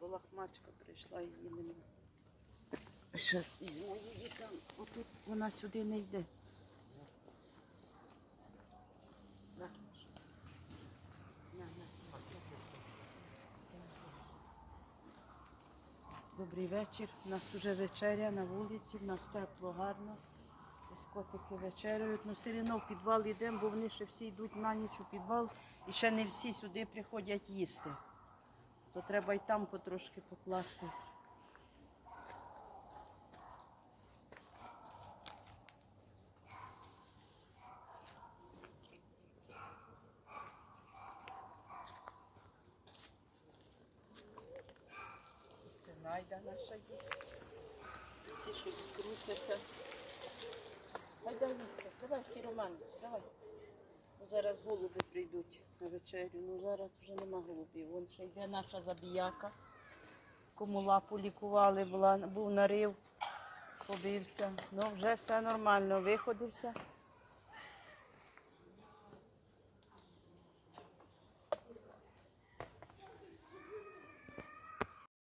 бо лахмачка прийшла її нема. Щас візьму її там. Отут вона сюди не йде. Добрий вечір. У нас вже вечеря на вулиці, в нас тепло, гарно. Ось котики вечеряють. Ну, все одно в підвал йдемо, бо вони ще всі йдуть на ніч у підвал і ще не всі сюди приходять їсти. То треба й там потрошки покласти. Це найда наша їсть. Ці щось крутяться. Гайда їсти. Давай, сіроманець, давай. Зараз голуби прийдуть на вечерю. Ну зараз вже нема голубів. Вон ще йде наша забіяка. Кому лапу лікували, була, був нарив, побився. Ну вже все нормально, виходився.